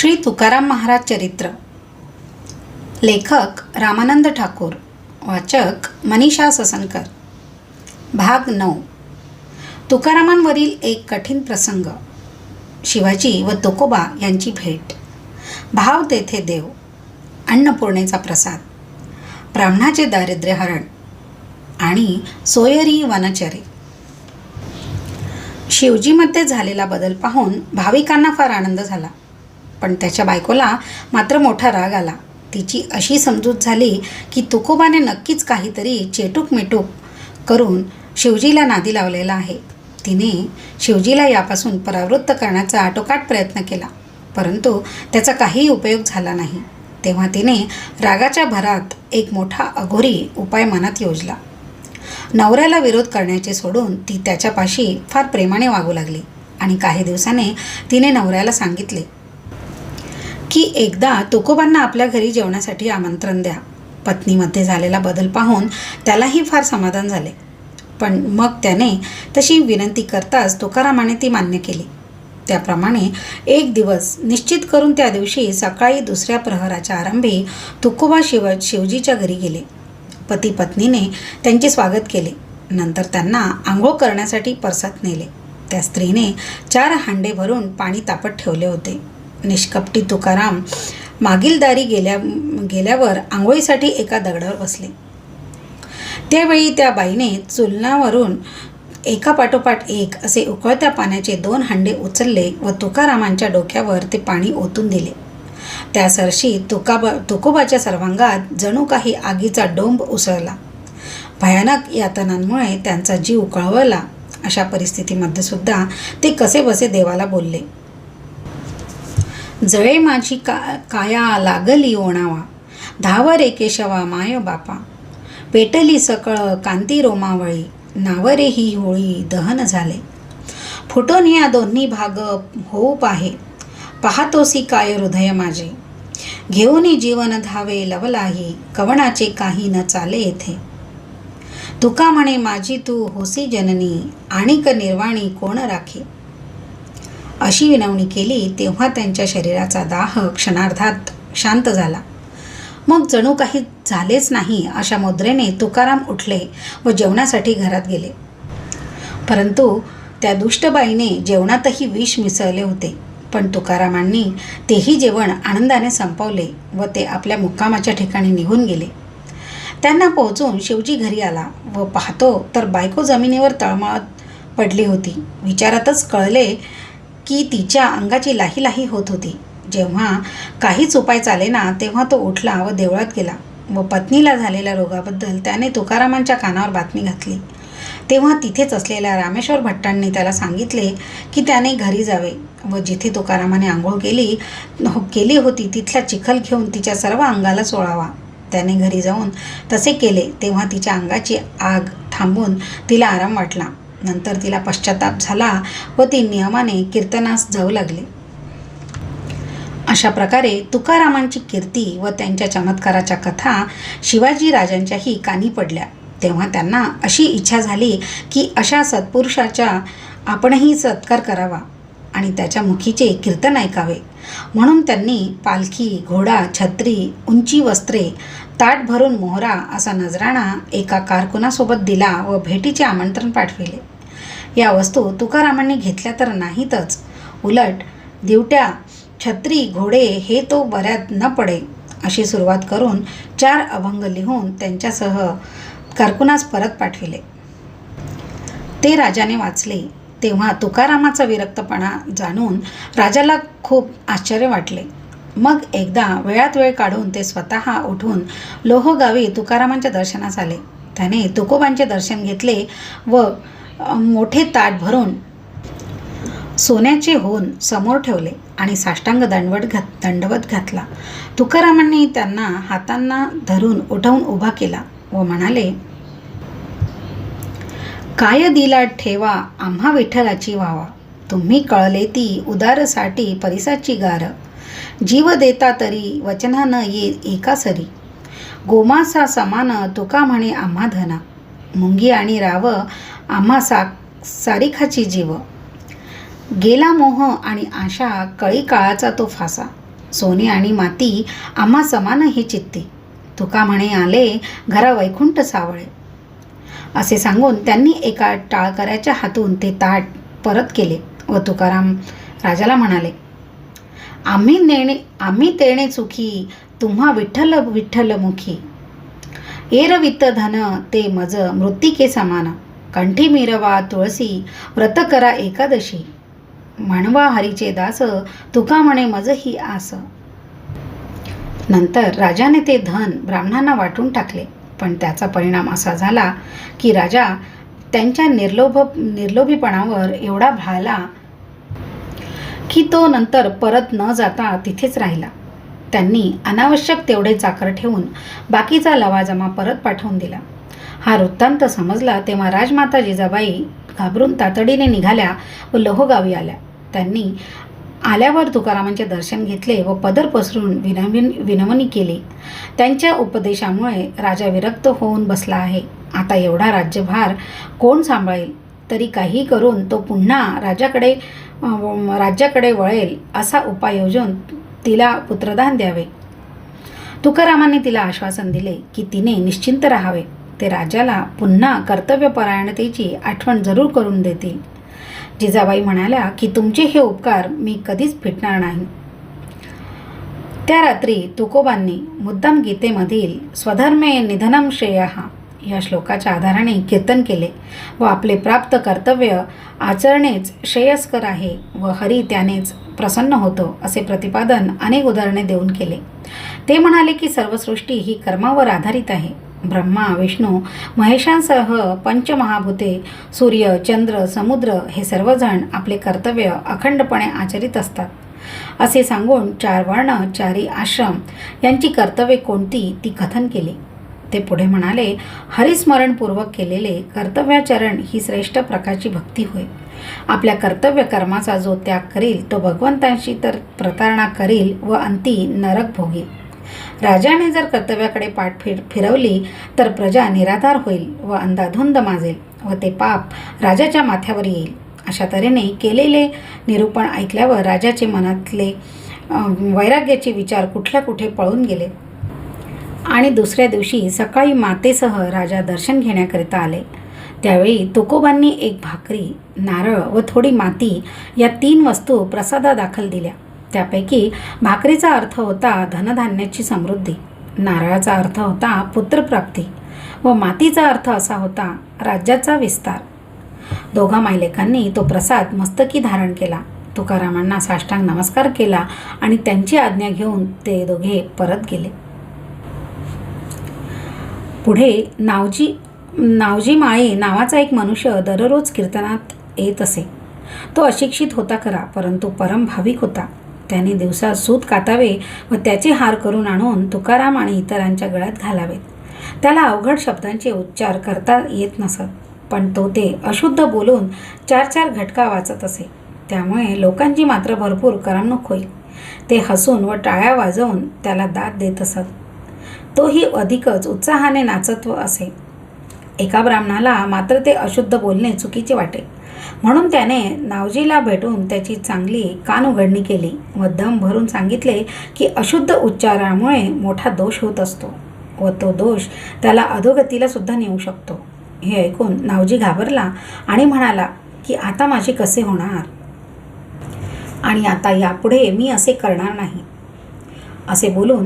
श्री तुकाराम महाराज चरित्र. लेखक रामानंद ठाकूर. वाचक मनीषा ससनकर. भाग नऊ. तुकारामांवरील एक कठीण प्रसंग. शिवाजी व तुकोबा यांची भेट. भाव तेथे देव. अन्नपूर्णेचा प्रसाद. ब्राह्मणाचे दारिद्र्य हरण. आणि सोयरी वनचरे. शिवजीमध्ये झालेला बदल पाहून भाविकांना फार आनंद झाला. पण त्याच्या बायकोला मात्र मोठा राग आला. तिची अशी समजूत झाली की तुकोबाने नक्कीच काहीतरी चेटूक मेटूक करून शिवजीला नादी लावलेला आहे. तिने शिवजीला यापासून परावृत्त करण्याचा आटोकाट प्रयत्न केला परंतु त्याचा काहीही उपयोग झाला नाही. तेव्हा तिने रागाच्या भरात एक मोठा अघोरी उपाय मनात योजला. नवऱ्याला विरोध करण्याचे सोडून ती त्याच्यापाशी फार प्रेमाने वागू लागली आणि काही दिवसाने तिने नवऱ्याला सांगितले की एकदा तुकोबांना आपल्या घरी जेवणासाठी आमंत्रण द्या. पत्नीमध्ये झालेला बदल पाहून त्यालाही फार समाधान झाले. पण मग त्याने तशी विनंती करताच तुकारामाने ती मान्य केली. त्याप्रमाणे एक दिवस निश्चित करून त्या दिवशी सकाळी दुसऱ्या प्रहराच्या आरंभी तुकोबा शिव शिवजीच्या घरी गेले. पती पत्नीने त्यांचे स्वागत केले. नंतर त्यांना आंघोळ करण्यासाठी परसात नेले. त्या स्त्रीने चार हांडे भरून पाणी तापत ठेवले होते. निष्कपटी तुकाराम मागील दारी गेल्या गेल्यावर आंघोळीसाठी एका दगडावर बसले. त्यावेळी त्या बाईने चुलनावरून एका पाठोपाठ एक असे उकळत्या पाण्याचे दोन हांडे उचलले व तुकारामांच्या डोक्यावर ते पाणी ओतून दिले. त्या सरशी तुकाबा तुकोबाच्या सर्वांगात जणू काही आगीचा डोंब उसळला. भयानक यातनांमुळे त्यांचा जीव कळवला. अशा परिस्थितीमध्ये सुद्धा ते कसे बसे देवाला बोलले. जळे माझी का काया लागली ओणावा. धाव रे केशवा माय बापा. पेटली सकळ कांती रोमावळी नावरे ही होळी दहन झाले. फुटून या दोन्ही भाग होऊ पाहे पाहतोसी काय हृदय माझे. घेऊनी जीवन धावे लवलाही कवणाचे काही न चाले येथे. तुका म्हणे माझी तू होसी जननी आणिक निर्वाणी कोण राखे? अशी विनवणी केली तेव्हा त्यांच्या शरीराचा दाह क्षणार्धात शांत झाला. मग जणू काही झालेच नाही अशा मुद्रेने तुकाराम उठले व जेवणासाठी घरात गेले. परंतु त्या दुष्टबाईने जेवणातही विष मिसळले होते. पण तुकारामांनी तेही जेवण आनंदाने संपवले व ते आपल्या मुक्कामाच्या ठिकाणी निघून गेले. त्यांना पोहोचून शिवजी घरी आला व पाहतो तर बायको जमिनीवर तळमळत पडली होती. विचारातच कळले की तिच्या अंगाची लाही लाही होत होती. जेव्हा काहीच उपाय चालेना तेव्हा तो उठला व देवळात गेला व पत्नीला झालेल्या रोगाबद्दल त्याने तुकारामांच्या कानावर बातमी घातली. तेव्हा तिथेच असलेल्या रामेश्वर भट्टांनी त्याला सांगितले की त्याने घरी जावे व जिथे तुकारामाने आंघोळ केली हो, केली होती तिथला चिखल घेऊन तिच्या सर्व अंगाला चोळावा त्याने घरी जाऊन तसे केले तेव्हा तिच्या अंगाची आग थांबून तिला आराम वाटला. नंतर तिला पश्चाताप झाला व ती नियमाने कीर्तनास जाऊ लागली. अशा प्रकारे तुकारामांची कीर्ती व त्यांच्या चमत्काराच्या कथा शिवाजी राजांच्याही कानी पडल्या. तेव्हा त्यांना अशी इच्छा झाली की अशा सत्पुरुषाच्या आपणही सत्कार करावा आणि त्याच्या मुखीचे कीर्तन ऐकावे. म्हणून त्यांनी पालखी घोडा छत्री उंची वस्त्रे ताट भरून मोहरा असा नजराणा एका कारकुनासोबत दिला व भेटीचे आमंत्रण पाठविले. या वस्तू तुकारामांनी घेतल्या तर नाहीतच. उलट दिवट्या छत्री घोडे हे तो बऱ्यात न पडे अशी सुरुवात करून चार अभंग लिहून त्यांच्यासह कारकुनास परत पाठविले. ते राजाने वाचले. तेव्हा तुकारामाचा विरक्तपणा जाणून राजाला खूप आश्चर्य वाटले. मग एकदा वेळात वेळ काढून ते स्वतः उठून लोहगावी तुकारामांच्या दर्शनास आले. त्याने तुकोबांचे दर्शन घेतले व मोठे ताट भरून सोन्याचे होऊन समोर ठेवले आणि साष्टांग दंडवट घात दंडवत घातला. तुकारामांनी त्यांना हातांना धरून उठवून उभा केला व म्हणाले काय दिला ठेवा आम्हा विठ्ठलाची व्हावा तुम्ही कळले ती उदारसाठी परिसाची गार. जीव देता तरी वचना न ये एका सरी. गोमासा समान तुका म्हणे आम्हा धना. मुंगी आणि राव आम्हा सा सारिखाची जीव. गेला मोह आणि आशा कळी काळाचा तो फासा. सोने आणि माती आम्हा समान हे चित्ते. तुका म्हणे आले घरा वैकुंठ सावळे. असे सांगून त्यांनी एका टाळकऱ्याच्या हातून ते ताट परत केले व तुकाराम राजाला म्हणाले आम्ही नेणे आम्ही तेणे चुकी तुम्हा विठ्ठल विठ्ठल मुखी. एरवित्त धन ते मज मृत्तिके समान. कंठी मिरवा तुळसी व्रत करा एकादशी. म्हणवा हरीचे दास तुका म्हणे मज ही आस. नंतर राजाने ते धन ब्राह्मणांना वाटून टाकले. पण त्याचा परिणाम असा झाला की राजा त्यांच्या निर्लोभ निर्लोभीपणावर एवढा भाला की तो नंतर परत न जाता तिथेच राहिला. त्यांनी अनावश्यक तेवढे चाकर ठेवून बाकीचा लवाजमा परत पाठवून दिला. हा वृत्तांत समजला तेव्हा राजमाता जिजाबाई घाबरून तातडीने निघाल्या व लोहगावी आल्या. त्यांनी आल्यावर तुकारामांचे दर्शन घेतले व पदर पसरून विनविन विनवणी केली. त्यांच्या उपदेशामुळे राजा विरक्त होऊन बसला आहे. आता एवढा राज्यभार कोण सांभाळेल? तरी काही करून तो पुन्हा राजाकडे राज्याकडे वळेल असा उपाय योजून तिला पुत्रदान द्यावे. तुकारामांनी तिला आश्वासन दिले की तिने निश्चिंत राहावे. ते राजाला पुन्हा कर्तव्यपरायणतेची आठवण जरूर करून देतील. जिजाबाई म्हणाल्या की तुमचे हे उपकार मी कधीच फिटणार नाही. त्या रात्री तुकोबांनी मुद्दाम गीतेमधील स्वधर्मे निधनम श्रेय या श्लोकाच्या आधाराने कीर्तन केले व आपले प्राप्त कर्तव्य आचरणेच श्रेयस्कर आहे व हरी त्यानेच प्रसन्न होतो असे प्रतिपादन अनेक उदाहरणे देऊन केले. ते म्हणाले की सर्व सृष्टी ही कर्मावर आधारित आहे. ब्रह्मा विष्णू महेशांसह पंचमहाभूते सूर्य चंद्र समुद्र हे सर्वजण आपले कर्तव्य अखंडपणे आचरित असतात. असे सांगून चार वर्ण चारी आश्रम यांची कर्तव्ये कोणती ती कथन केली. ते पुढे म्हणाले हरिस्मरणपूर्वक केलेले कर्तव्याचरण ही श्रेष्ठ प्रकारची भक्ती होय. आपल्या कर्तव्य कर्माचा जो त्याग करील तो भगवंतांशी तर प्रतारणा करील व अंती नरक भोगील. राजाने जर कर्तव्याकडे पाठ फिर फिरवली तर प्रजा निराधार होईल व अंधाधुंद माजेल व ते पाप राजाच्या माथ्यावर येईल. अशा तऱ्हेने केलेले निरूपण ऐकल्यावर राजाचे मनातले वैराग्याचे विचार कुठल्या कुठे पळून गेले. आणि दुसऱ्या दिवशी सकाळी मातेसह राजा दर्शन घेण्याकरिता आले. त्यावेळी तुकोबांनी एक भाकरी नारळ व थोडी माती या तीन वस्तू प्रसादादाखल दिल्या. त्यापैकी भाकरीचा अर्थ होता धनधान्याची समृद्धी नारळाचा अर्थ होता पुत्रप्राप्ती व मातीचा अर्थ असा होता राज्याचा विस्तार. दोघा मायलेकांनी तो प्रसाद मस्तकी धारण केला. तुकारामांना साष्टांग नमस्कार केला आणि त्यांची आज्ञा घेऊन ते दोघे परत गेले. पुढे नावजी नावजी माळे नावाचा एक मनुष्य दररोज कीर्तनात येत असे. तो अशिक्षित होता खरा परंतु परम भाविक होता. त्याने दिवसा सूत कातावे व त्याचे हार करून आणून तुकाराम आणि इतरांच्या गळ्यात घालावेत. त्याला अवघड शब्दांचे उच्चार करता येत नसत पण तो ते अशुद्ध बोलून चार चार घटका वाचत असे. त्यामुळे लोकांची मात्र भरपूर करमणूक होईल ते हसून व टाळ्या वाजवून त्याला दाद देत असत. तोही अधिकच उत्साहाने नाचत व असे. एका ब्राह्मणाला मात्र ते अशुद्ध बोलणे चुकीचे वाटे. म्हणून त्याने नावजीला भेटून त्याची चांगली कानउघडणी केली व दम भरून सांगितले की अशुद्ध उच्चारामुळे मोठा दोष होत असतो व तो दोष त्याला अधोगतीला सुद्धा नेऊ शकतो. हे ऐकून नावजी घाबरला आणि म्हणाला की आता माझे कसे होणार? आणि आता यापुढे मी असे करणार नाही. असे बोलून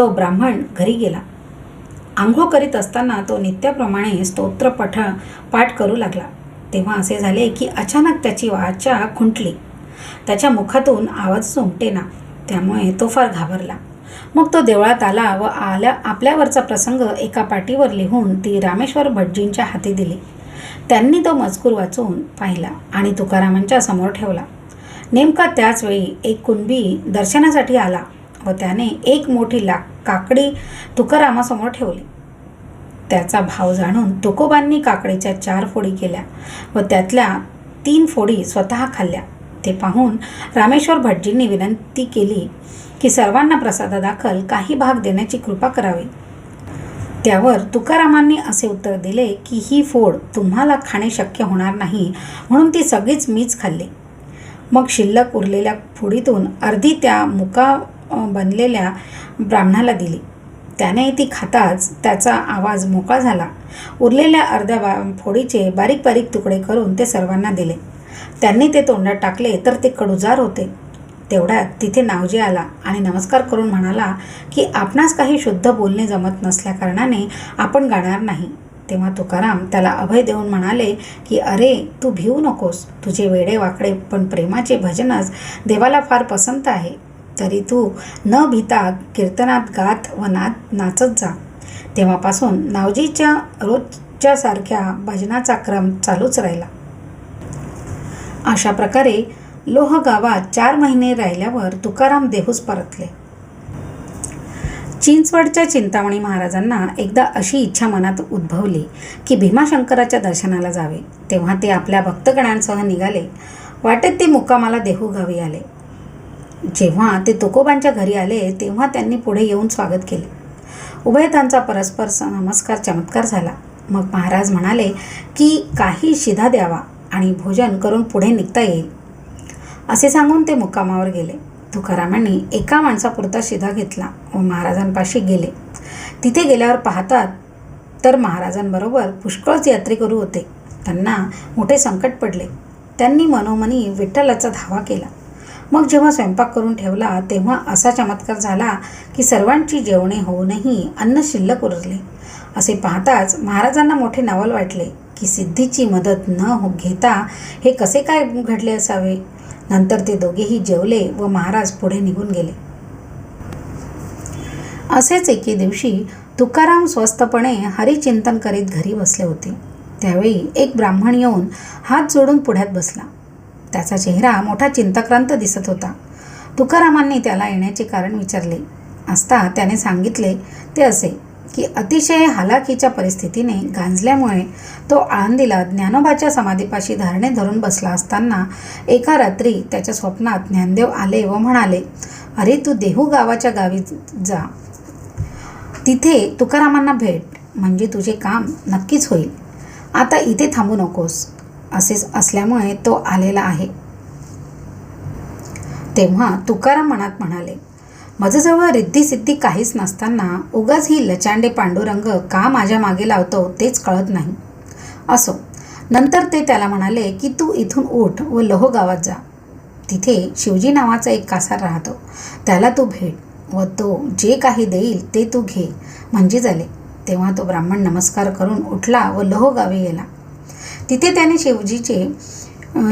तो ब्राह्मण घरी गेला. आंघोळ करीत असताना तो नित्याप्रमाणे स्तोत्र पठ पाठ करू लागला. तेव्हा असे झाले की अचानक त्याची वाचा खुंटली. त्याच्या मुखातून आवाज उमटेना त्यामुळे तो फार घाबरला. मग तो देवळात आला व आल्या आपल्यावरचा प्रसंग एका पाटीवर लिहून ती रामेश्वर भटजींच्या हाती दिली. त्यांनी तो मजकूर वाचून पाहिला आणि तुकारामांच्या समोर ठेवला. नेमका त्याच वेळी एक कुणबी दर्शनासाठी आला. व त्याने एक मोठी ला काकडी तुकारामासमोर ठेवली. त्याचा भाव जाणून तुकोबांनी काकडीच्या चार फोडी केल्या व त्यातल्या तीन फोडी स्वतः खाल्ल्या. ते पाहून रामेश्वर भटजींनी विनंती केली की सर्वांना प्रसादादाखल काही भाग देण्याची कृपा करावी. त्यावर तुकारामांनी असे उत्तर दिले की ही फोड तुम्हाला खाणे शक्य होणार नाही म्हणून ती सगळीच मीच खाल्ली. मग शिल्लक उरलेल्या फोडीतून अर्धी त्या मुका बनलेल्या ब्राह्मणाला दिली. त्याने ती खाताच त्याचा आवाज मोकळा झाला. उरलेल्या अर्ध्या बा फोडीचे बारीक बारीक तुकडे करून ते सर्वांना दिले. त्यांनी ते तोंडात टाकले तर ते कडुजार होते. तेवढ्यात तिथे नावजी आला आणि नमस्कार करून म्हणाला की आपणास काही शुद्ध बोलणे जमत नसल्याकारणाने आपण गाणार नाही. तेव्हा तुकाराम त्याला अभय देऊन म्हणाले की अरे तू भिवू नकोस. तुझे वेडे वाकडे पण प्रेमाचे भजनच देवाला फार पसंत आहे. तरी तू न भीता कीर्तनात गात व नात नाचत जा. तेव्हापासून नावजीच्या रोजच्या सारख्या भजनाचा क्रम चालूच राहिला. अशा प्रकारे लोह गावात चार महिने राहिल्यावर तुकाराम देहूस परतले. चिंचवडच्या चिंतामणी महाराजांना एकदा अशी इच्छा मनात उद्भवली की भीमाशंकराच्या दर्शनाला जावे. तेव्हा ते आपल्या भक्तगणांसह निघाले. वाटेत ते मुक्कामाला देहू गावी आले. जेव्हा ते तुकोबांच्या घरी आले तेव्हा त्यांनी पुढे येऊन स्वागत केले. उभयतांचा परस्पर स- नमस्कार चमत्कार झाला. मग महाराज म्हणाले की काही शिधा द्यावा आणि भोजन करून पुढे निघता येईल. असे सांगून ते मुक्कामावर गेले. तुकारामांनी एका माणसापुरता शिधा घेतला व महाराजांपाशी गेले. तिथे गेल्यावर पाहतात तर महाराजांबरोबर पुष्कळच यात्रेकरू होते. त्यांना मोठे संकट पडले. त्यांनी मनोमनी विठ्ठलाचा धावा केला. मग जेव्हा स्वयंपाक करून ठेवला तेव्हा असा चमत्कार झाला की सर्वांची जेवणे होऊनही अन्न शिल्लक उरले. असे पाहताच महाराजांना मोठे नवल वाटले की सिद्धीची मदत न हो घेता हे कसे काय घडले असावे? नंतर ते दोघेही जेवले व महाराज पुढे निघून गेले. असेच एके दिवशी तुकाराम स्वस्तपणे हरिचिंतन करीत घरी बसले होते. त्यावेळी एक ब्राह्मण येऊन हात जोडून पुढ्यात बसला. त्याचा चेहरा मोठा चिंताक्रांत दिसत होता. तुकारामांनी त्याला येण्याचे कारण विचारले. असता त्याने सांगितले ते असे की अतिशय हालाकीच्या परिस्थितीने गांजल्यामुळे तो आळंदीला ज्ञानोबाच्या समाधीपाशी धारणे धरून बसला असताना एका रात्री त्याच्या स्वप्नात ज्ञानदेव आले व म्हणाले अरे तू देहू गावाच्या गावी जा. तिथे तुकारामांना भेट. म्हणजे तुझे काम नक्कीच होईल. आता इथे थांबू नकोस. असेच असल्यामुळे तो आलेला आहे. तेव्हा तुकाराम मनात म्हणाले माझ्याजवळ रिद्धी काहीच नसताना उगाच ही लचांडे पांडुरंग का माझ्या मागे लावतो तेच कळत नाही. असो नंतर ते त्याला म्हणाले की तू इथून उठ व लोह गावात जा. तिथे शिवजी नावाचा एक कासार राहतो. त्याला तू भेट व तो जे काही देईल ते तू घे. म्हणजे झाले तेव्हा तो ब्राह्मण नमस्कार करून उठला व लोह गावी गेला. तिथे त्याने शिवजीचे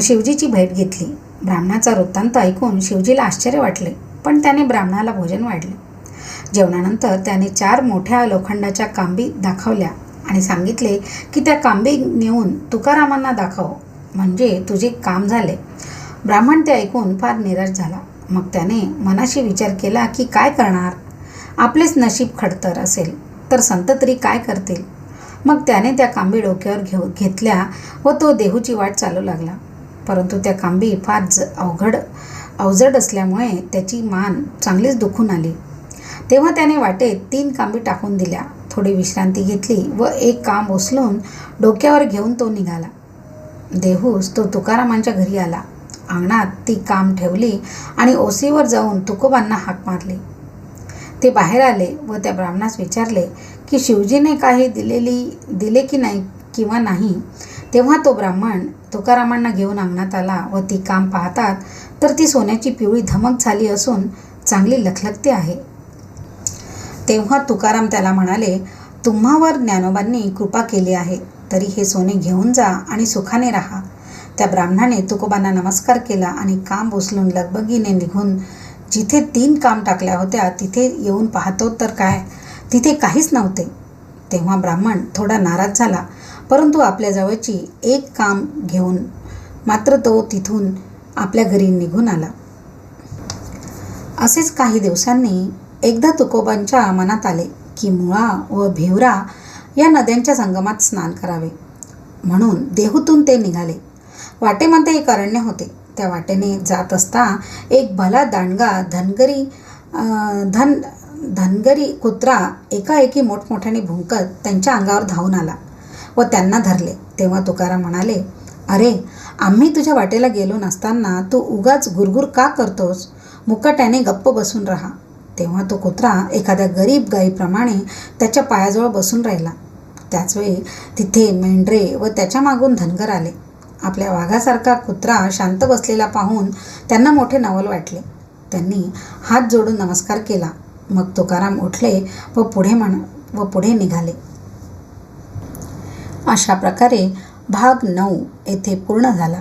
शिवजीची भेट घेतली. ब्राह्मणाचा वृत्तांत ऐकून शिवजीला आश्चर्य वाटले पण त्याने ब्राह्मणाला भोजन वाढले. जेवणानंतर त्याने चार मोठ्या लोखंडाच्या कांबी दाखवल्या आणि सांगितले की त्या कांबी नेऊन तुकारामांना दाखव म्हणजे तुझे काम झाले. ब्राह्मण ते ऐकून फार निराश झाला. मग त्याने मनाशी विचार केला की काय करणार? आपलेच नशीब खडतर असेल तर संत तरी काय करतील? मग त्याने त्या कांबी डोक्यावर घेऊ घेतल्या व तो देहूची वाट चालू लागला. परंतु त्या कांबी फार ज अवघड अवजड असल्यामुळे त्याची मान चांगलीच दुखून आली. तेव्हा त्याने वाटेत तीन कांबी टाकून दिल्या. थोडी विश्रांती घेतली व एक काम उचलून डोक्यावर घेऊन तो निघाला. देहूस तो तुकारामांच्या घरी आला. अंगणात ती काम ठेवली आणि ओसीवर जाऊन तुकोबांना हाक मारली. ते बाहेर आले व त्या ब्राह्मणास विचारले की शिवजीने काही दिलेली दिले की नाही किंवा नाही? तेव्हा तो ब्राह्मण तुकारामांना घेऊन अंगणात आला व ती काम पाहतात तर ती सोन्याची पिवळी धमक झाली असून चांगली लखलखते आहे. तेव्हा तुकाराम त्याला म्हणाले तुम्हावर ज्ञानोबांनी कृपा केली आहे तरी हे सोने घेऊन जा आणि सुखाने राहा. त्या ब्राह्मणाने तुकोबांना नमस्कार केला आणि काम उचलून लगबगीने निघून जिथे तीन काम टाकल्या होत्या तिथे येऊन पाहतो तर काय? तिथे काहीच नव्हते. तेव्हा ब्राह्मण थोडा नाराज झाला. परंतु आपल्या जवळची एक काम घेऊन मात्र तो तिथून आपल्या घरी निघून आला. असेच काही दिवसांनी एकदा तुकोबांच्या मनात आले की मुळा व भिवरा या नद्यांच्या संगमात स्नान करावे. म्हणून देहूतून ते निघाले. वाटेमध्ये एक अरण्य होते. त्या वाटेने जात असता एक भला दांडगा धनगरी धन धनगरी कुत्रा एकाएकी मोठमोठ्याने भुंकत त्यांच्या अंगावर धावून आला व त्यांना धरले. तेव्हा तुकाराम म्हणाले अरे आम्ही तुझ्या वाटेला गेलो नसताना तू उगाच गुरगुर का करतोस? मुकाट्याने गप्प बसून राहा. तेव्हा तो कुत्रा एखाद्या गरीब गाईप्रमाणे त्याच्या पायाजवळ बसून राहिला. त्याचवेळी तिथे मेंढरे व त्याच्या मागून धनगर आले. आपल्या वाघासारखा कुत्रा शांत बसलेला पाहून त्यांना मोठे नवल वाटले. त्यांनी हात जोडून नमस्कार केला. मग तुकाराम उठले व पुढे म्हण व पुढे निघाले. अशा प्रकारे भाग नऊ येथे पूर्ण झाला.